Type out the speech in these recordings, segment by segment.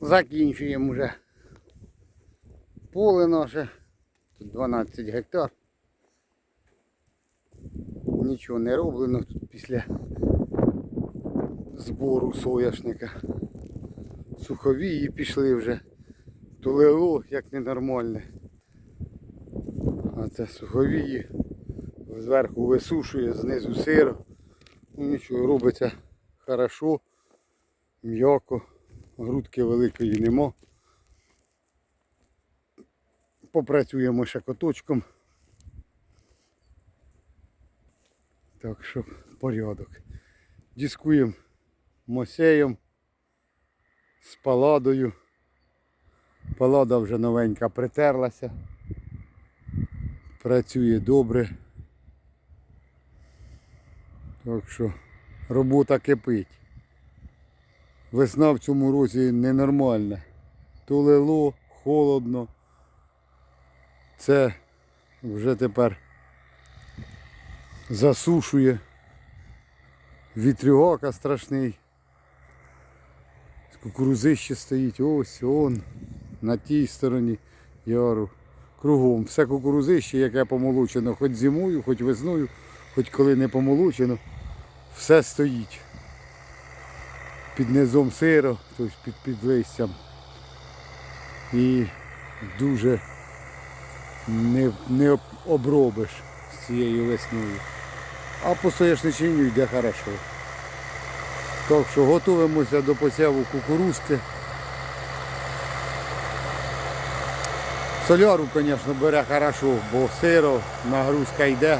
Закінчуємо вже поле наше. Тут 12 гектар. Нічого не роблено тут після збору соняшника. Суховії пішли вже. Тулило як ненормальне. А це суховії. Зверху висушує, знизу сиро. Ну нічого, робиться хорошо, м'яко, грудки великої нема. Попрацюємо ще коточком. Так що порядок. Дискуємо мосеєм з паладою. Палада вже новенька притерлася. Працює добре. Так що робота кипить. Весна в цьому році ненормальна. То лило, холодно. Це вже тепер засушує. Вітрюгака страшний. Кукурузище стоїть. Ось он. На тій стороні яру. Кругом. Все кукурузище, яке помолочено хоч зимою, хоч весною, хоч коли не помолочено. Все стоїть. Під низом сиро, тобто під, під листям. І дуже не, не обробиш з цією весною. А по соняшничині йде хорошо. Так що готуємося до посіву кукурузки. Соляру, звісно, бере хорошо, бо сиро, нагрузка йде.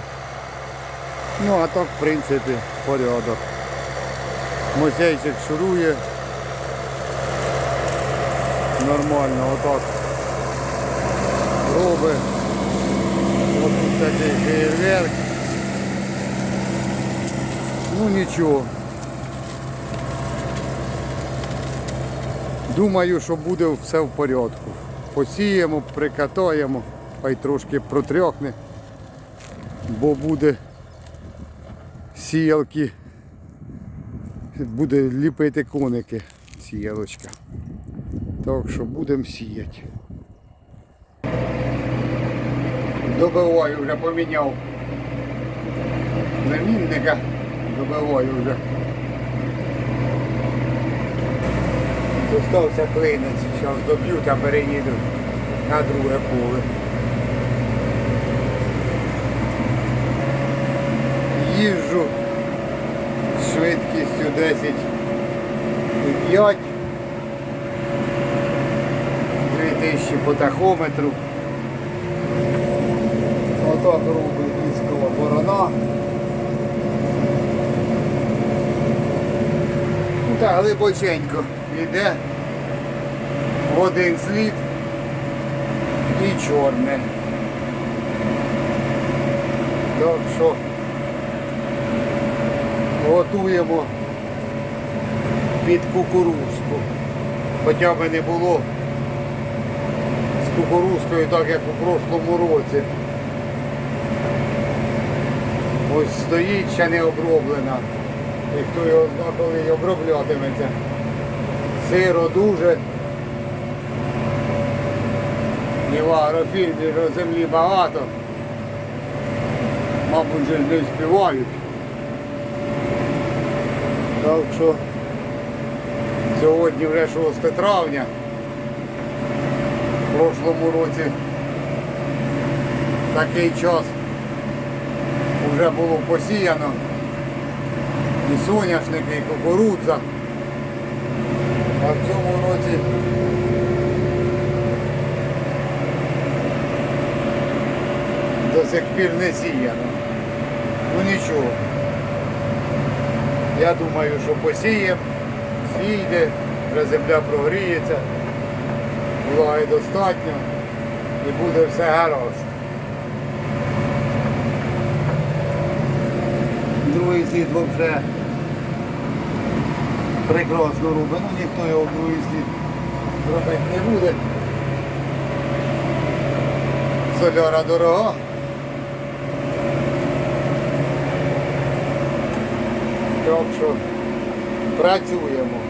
Ну а так, в принципі, порядок. Мосейчик шурує. Нормально, отак. Робить. Ось тут такий фейерверк. Ну нічого. Думаю, що буде все в порядку. Посіємо, прикатаємо, хай трошки протрьохне, бо буде сіялки, буде ліпити коники сіялочка. Так що будемо сіяти. Добиваю вже поміняв замінника, добиваю вже. Достався клинець, зараз доб'ю та переїду на друге поле. Їжджу 10,5 2000 по тахометру. Отак робить військова борона. Ну так, глибоченько йде один слід і чорне. Так що готуємо під кукурузку. Хоча б не було з кукурузкою так, як у прошлому році. Ось стоїть ще не оброблена. І хто його знає, коли й оброблятиметься. Сиро дуже. І в агрофірмі ж землі багато. Мабуть, же не співають. Так що сьогодні вже 6 травня. В прошлому році такий час вже було посіяно. І соняшники, і кукурудза. А в цьому році до сих пір не сіяно. Ну нічого. Я думаю, що посіємо, зійде, вже земля прогріється, влаги достатньо і буде все гаразд. Другий слід вже прекрасно робить, ну ніхто його другий слід робити не буде. Соляра дорога. Так що працюємо.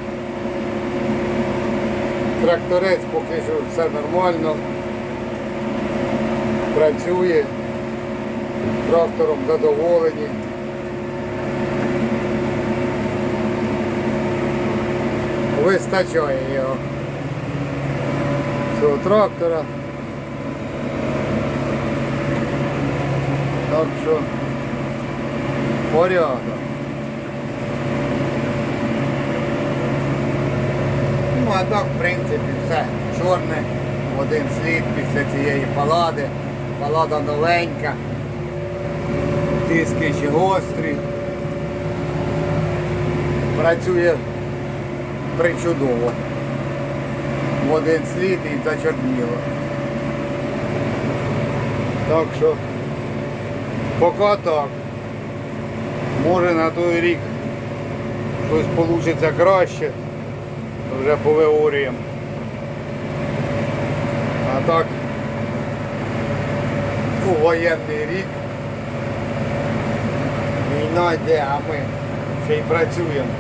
Тракторець поки що все нормально. Працює. Трактором задоволені. Вистачає його. Цього трактора. Так що порядок. Ну, а так, в принципі, все чорне, в один слід після цієї палади. Палада новенька, диски ще гострі. Працює причудово. В один слід і зачорніло. Так що поки так. Може на той рік щось вийде краще вже повиорюємо. А так у воєнний рік війна йде, а ми ще й працюємо.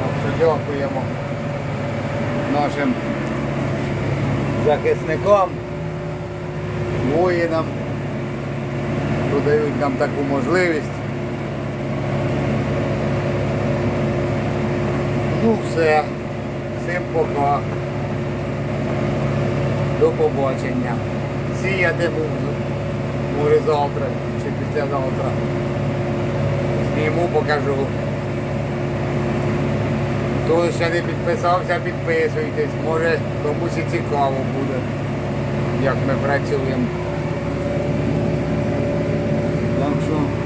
Так що дякуємо нашим захисникам, воїнам, що дають нам таку можливість. Ну все. Всім пока. До побачення. Сіяти буду. Може завтра чи післязавтра. Зніму, покажу. Хто ще не підписався, підписуйтесь. Може комусь і цікаво буде, як ми працюємо. Так